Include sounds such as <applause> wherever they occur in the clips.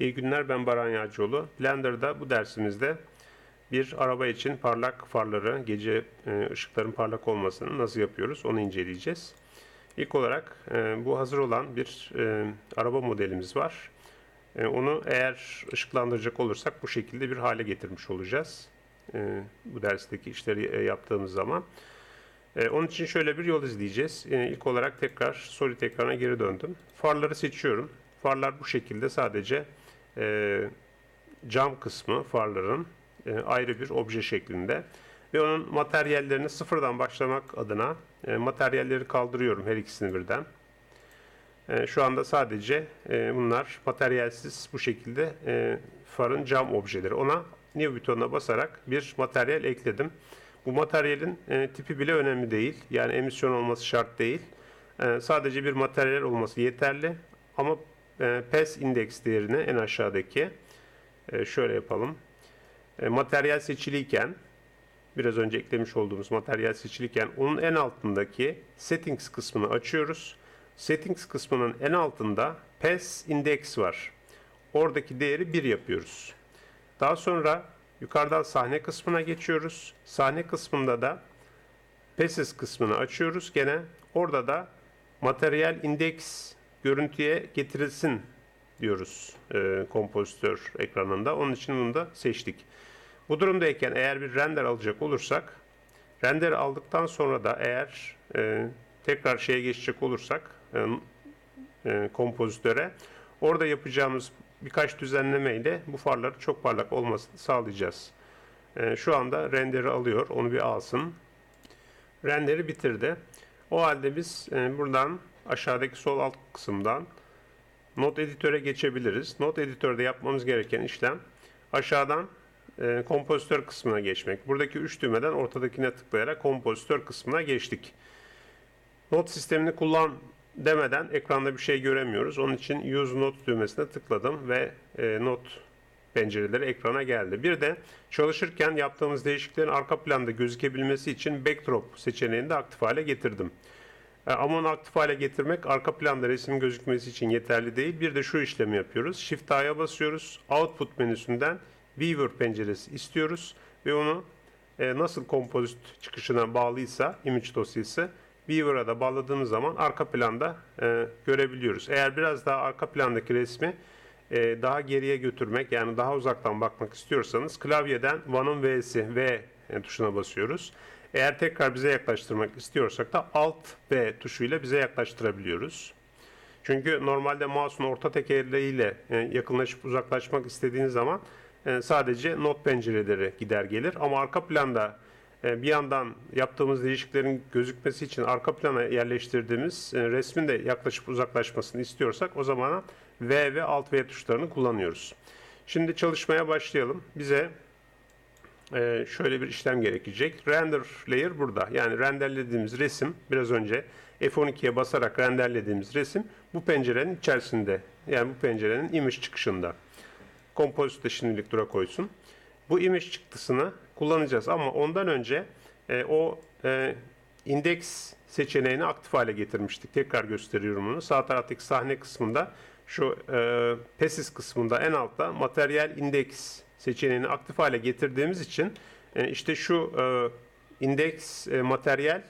İyi günler ben Baran Yağcıoğlu. Blender'da bu dersimizde bir araba için parlak farları, gece e, ışıkların parlak olmasını nasıl yapıyoruz onu inceleyeceğiz. İlk olarak e, bu hazır olan bir e, araba modelimiz var. Onu eğer ışıklandıracak olursak bu şekilde bir hale getirmiş olacağız. Bu dersteki işleri yaptığımız zaman. Onun için şöyle bir yol izleyeceğiz. İlk olarak tekrar Solid ekrana geri döndüm. Farları seçiyorum. Farlar bu şekilde sadece e, cam kısmı farların e, ayrı bir obje şeklinde. Ve onun materyallerini sıfırdan başlamak adına e, materyalleri kaldırıyorum her ikisini birden. E, şu anda sadece e, bunlar materyalsiz bu şekilde e, farın cam objeleri. Ona New butonuna basarak bir materyal ekledim. Bu materyalin e, tipi bile önemli değil. Yani emisyon olması şart değil. E, sadece bir materyal olması yeterli. Ama e, PES indeks değerini en aşağıdaki e, şöyle yapalım. E, materyal seçiliyken biraz önce eklemiş olduğumuz materyal seçiliyken onun en altındaki settings kısmını açıyoruz. Settings kısmının en altında PES index var. Oradaki değeri 1 yapıyoruz. Daha sonra yukarıdan sahne kısmına geçiyoruz. Sahne kısmında da PESES kısmını açıyoruz. Gene orada da materyal index görüntüye getirilsin diyoruz e, kompozitör ekranında. Onun için bunu da seçtik. Bu durumdayken eğer bir render alacak olursak render aldıktan sonra da eğer e, tekrar şeye geçecek olursak e, e, kompozitöre orada yapacağımız birkaç düzenleme ile bu farları çok parlak olmasını sağlayacağız. E, şu anda renderi alıyor. Onu bir alsın. Renderi bitirdi. O halde biz e, buradan aşağıdaki sol alt kısımdan Not editöre geçebiliriz. Not editörde yapmamız gereken işlem aşağıdan e, kompozitör kısmına geçmek. Buradaki üç düğmeden ortadakine tıklayarak kompozitör kısmına geçtik. Not sistemini kullan demeden ekranda bir şey göremiyoruz. Onun için Use Note düğmesine tıkladım ve e, not pencereleri ekrana geldi. Bir de çalışırken yaptığımız değişikliklerin arka planda gözükebilmesi için Backdrop seçeneğini de aktif hale getirdim. E, ama onu aktif hale getirmek arka planda resim gözükmesi için yeterli değil. Bir de şu işlemi yapıyoruz. Shift A'ya basıyoruz. Output menüsünden Viewer penceresi istiyoruz ve onu e, nasıl kompozit çıkışına bağlıysa image dosyası Viewer'a da bağladığımız zaman arka planda e, görebiliyoruz. Eğer biraz daha arka plandaki resmi daha geriye götürmek yani daha uzaktan bakmak istiyorsanız klavyeden One'ın V'si V tuşuna basıyoruz. Eğer tekrar bize yaklaştırmak istiyorsak da Alt V tuşuyla bize yaklaştırabiliyoruz. Çünkü normalde mouse'un orta tekerleğiyle e, yakınlaşıp uzaklaşmak istediğiniz zaman e, sadece not pencereleri gider gelir. Ama arka planda e, bir yandan yaptığımız değişikliklerin gözükmesi için arka plana yerleştirdiğimiz resmin de yaklaşıp uzaklaşmasını istiyorsak o zaman V ve Alt V tuşlarını kullanıyoruz. Şimdi çalışmaya başlayalım. Bize e, şöyle bir işlem gerekecek. Render layer burada. Yani renderlediğimiz resim biraz önce F12'ye basarak renderlediğimiz resim bu pencerenin içerisinde. Yani bu pencerenin image çıkışında. Composite şimdilik dura koysun. Bu image çıktısını kullanacağız ama ondan önce e, o e, index seçeneğini aktif hale getirmiştik. Tekrar gösteriyorum bunu. Sağ taraftaki sahne kısmında şu e, PESIS kısmında en altta materyal index seçeneğini aktif hale getirdiğimiz için e, işte şu e, indeks e, materyal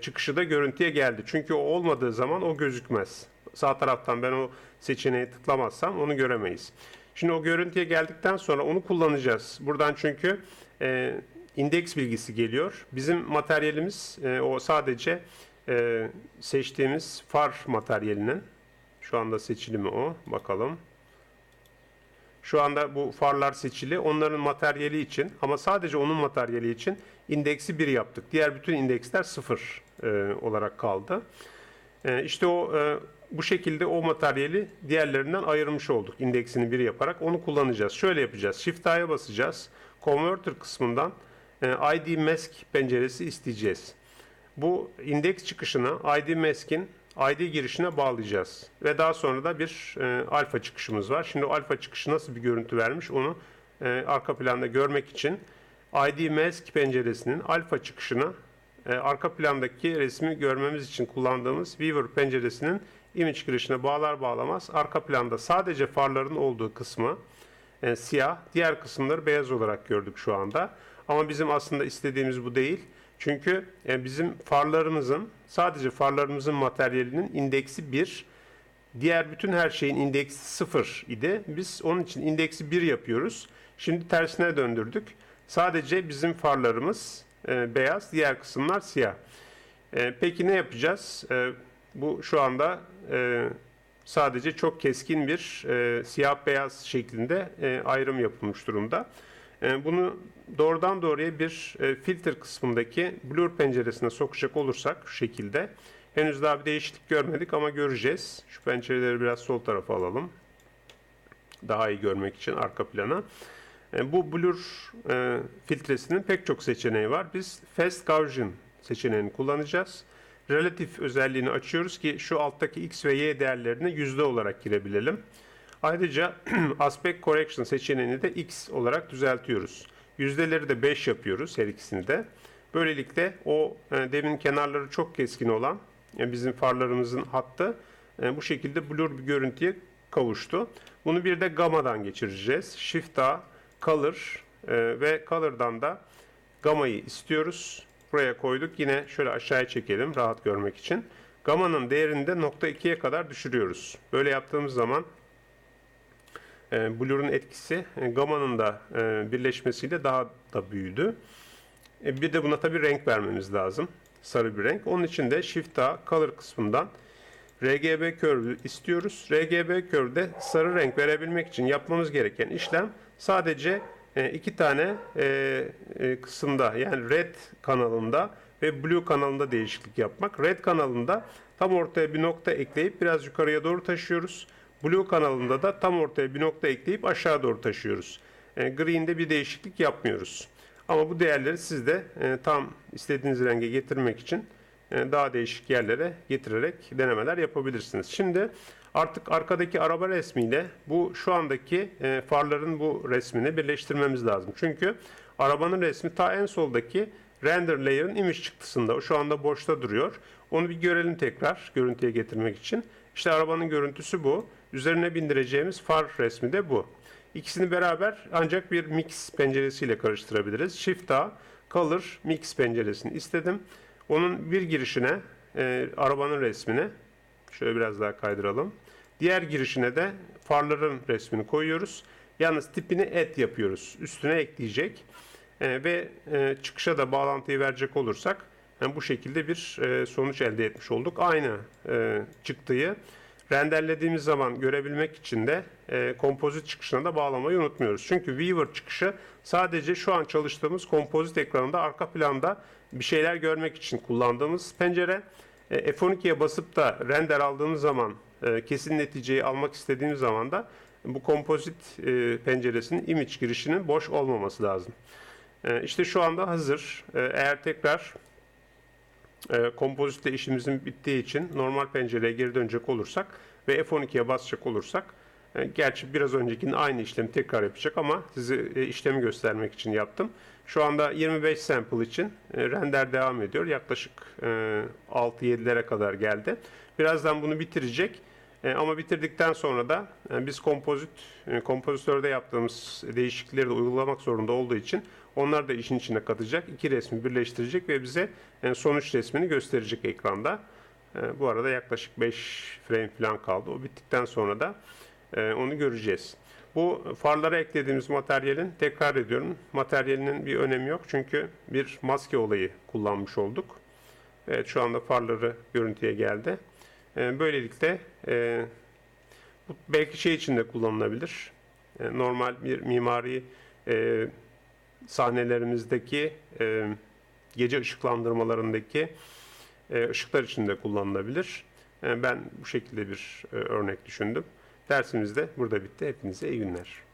çıkışı da görüntüye geldi. Çünkü o olmadığı zaman o gözükmez. Sağ taraftan ben o seçeneği tıklamazsam onu göremeyiz. Şimdi o görüntüye geldikten sonra onu kullanacağız. Buradan çünkü indeks bilgisi geliyor. Bizim materyalimiz o sadece seçtiğimiz far materyalinin şu anda seçili mi o? Bakalım. Şu anda bu farlar seçili. Onların materyali için ama sadece onun materyali için indeksi 1 yaptık. Diğer bütün indeksler 0 e, olarak kaldı. E, işte o e, bu şekilde o materyali diğerlerinden ayırmış olduk. İndeksini 1 yaparak onu kullanacağız. Şöyle yapacağız. Shift A'ya basacağız. Converter kısmından e, ID Mask penceresi isteyeceğiz. Bu indeks çıkışına ID Mask'in ID girişine bağlayacağız. Ve daha sonra da bir e, alfa çıkışımız var. Şimdi o alfa çıkışı nasıl bir görüntü vermiş onu e, arka planda görmek için ID Mask penceresinin alfa çıkışına e, arka plandaki resmi görmemiz için kullandığımız Viewer penceresinin image girişine bağlar bağlamaz arka planda sadece farların olduğu kısmı e, siyah, diğer kısımları beyaz olarak gördük şu anda. Ama bizim aslında istediğimiz bu değil. Çünkü e, bizim farlarımızın sadece farlarımızın materyalinin indeksi 1, diğer bütün her şeyin indeksi 0 idi. Biz onun için indeksi 1 yapıyoruz. Şimdi tersine döndürdük. Sadece bizim farlarımız e, beyaz, diğer kısımlar siyah. E, peki ne yapacağız? E, bu şu anda e, sadece çok keskin bir e, siyah beyaz şeklinde e, ayrım yapılmış durumda. E, bunu doğrudan doğruya bir e, filter kısmındaki blur penceresine sokacak olursak şu şekilde henüz daha bir değişiklik görmedik ama göreceğiz. Şu pencereleri biraz sol tarafa alalım. Daha iyi görmek için arka plana. E, bu blur filtresinin pek çok seçeneği var. Biz Fast Gaussian seçeneğini kullanacağız. Relatif özelliğini açıyoruz ki şu alttaki x ve y değerlerini yüzde olarak girebilelim. Ayrıca <clears throat> Aspect Correction seçeneğini de x olarak düzeltiyoruz. Yüzdeleri de 5 yapıyoruz her ikisini de. Böylelikle o e, demin kenarları çok keskin olan e, bizim farlarımızın hattı e, bu şekilde blur bir görüntüye kavuştu. Bunu bir de gammadan geçireceğiz. Shift A, Color e, ve Color'dan da gamayı istiyoruz. Buraya koyduk. Yine şöyle aşağıya çekelim rahat görmek için. Gamma'nın değerini de nokta 2'ye kadar düşürüyoruz. Böyle yaptığımız zaman Blur'un etkisi e, Gamma'nın da e, birleşmesiyle daha da büyüdü. E, bir de buna tabi renk vermemiz lazım. Sarı bir renk. Onun için de Shift A Color kısmından RGB Curve istiyoruz. RGB Curve'de sarı renk verebilmek için yapmamız gereken işlem sadece e, iki tane e, e, kısımda yani red kanalında ve blue kanalında değişiklik yapmak. Red kanalında tam ortaya bir nokta ekleyip biraz yukarıya doğru taşıyoruz. Blue kanalında da tam ortaya bir nokta ekleyip aşağı doğru taşıyoruz. E, green'de bir değişiklik yapmıyoruz. Ama bu değerleri siz de e, tam istediğiniz renge getirmek için e, daha değişik yerlere getirerek denemeler yapabilirsiniz. Şimdi artık arkadaki araba resmiyle bu şu andaki e, farların bu resmini birleştirmemiz lazım. Çünkü arabanın resmi ta en soldaki render layer'ın image çıktısında. O şu anda boşta duruyor. Onu bir görelim tekrar görüntüye getirmek için. İşte arabanın görüntüsü bu. Üzerine bindireceğimiz far resmi de bu. İkisini beraber ancak bir mix penceresiyle karıştırabiliriz. Shift A, Color Mix penceresini istedim. Onun bir girişine e, arabanın resmini şöyle biraz daha kaydıralım. Diğer girişine de farların resmini koyuyoruz. Yalnız tipini et yapıyoruz. Üstüne ekleyecek. E, ve e, çıkışa da bağlantıyı verecek olursak yani bu şekilde bir e, sonuç elde etmiş olduk. Aynı e, çıktıyı renderlediğimiz zaman görebilmek için de e, kompozit çıkışına da bağlamayı unutmuyoruz. Çünkü Weaver çıkışı sadece şu an çalıştığımız kompozit ekranında arka planda bir şeyler görmek için kullandığımız pencere. E, F12'ye basıp da render aldığımız zaman e, kesin neticeyi almak istediğimiz zaman da bu kompozit e, penceresinin image girişinin boş olmaması lazım. E, işte şu anda hazır. E, eğer tekrar e, kompozitle işimizin bittiği için normal pencereye geri dönecek olursak ve F12'ye basacak olursak e, gerçi biraz öncekinin aynı işlemi tekrar yapacak ama size e, işlemi göstermek için yaptım. Şu anda 25 sample için e, render devam ediyor. Yaklaşık e, 6-7'lere kadar geldi. Birazdan bunu bitirecek. E, ama bitirdikten sonra da e, biz kompozit e, kompozitörde yaptığımız değişiklikleri de uygulamak zorunda olduğu için onlar da işin içine katacak. iki resmi birleştirecek ve bize e, sonuç resmini gösterecek ekranda. E, bu arada yaklaşık 5 frame falan kaldı. O bittikten sonra da e, onu göreceğiz. Bu farlara eklediğimiz materyalin tekrar ediyorum materyalinin bir önemi yok çünkü bir maske olayı kullanmış olduk. Evet şu anda farları görüntüye geldi. Böylelikle bu belki şey için de kullanılabilir. Normal bir mimari sahnelerimizdeki e, gece ışıklandırmalarındaki e, ışıklar için de kullanılabilir. E, ben bu şekilde bir e, örnek düşündüm. Dersimiz de burada bitti. Hepinize iyi günler.